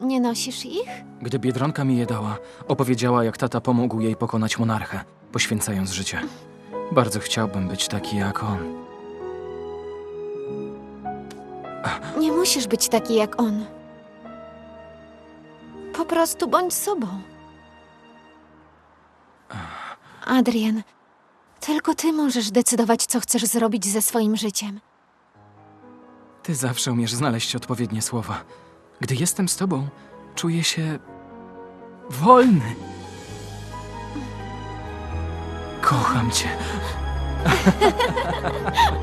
Nie nosisz ich? Gdy Biedronka mi je dała, opowiedziała, jak tata pomógł jej pokonać monarchę, poświęcając życie. Bardzo chciałbym być taki jak on. Nie musisz być taki jak on. Po prostu bądź sobą. Adrian, tylko ty możesz decydować, co chcesz zrobić ze swoim życiem. Ty zawsze umiesz znaleźć odpowiednie słowa. Gdy jestem z tobą, czuję się wolny. Kocham cię.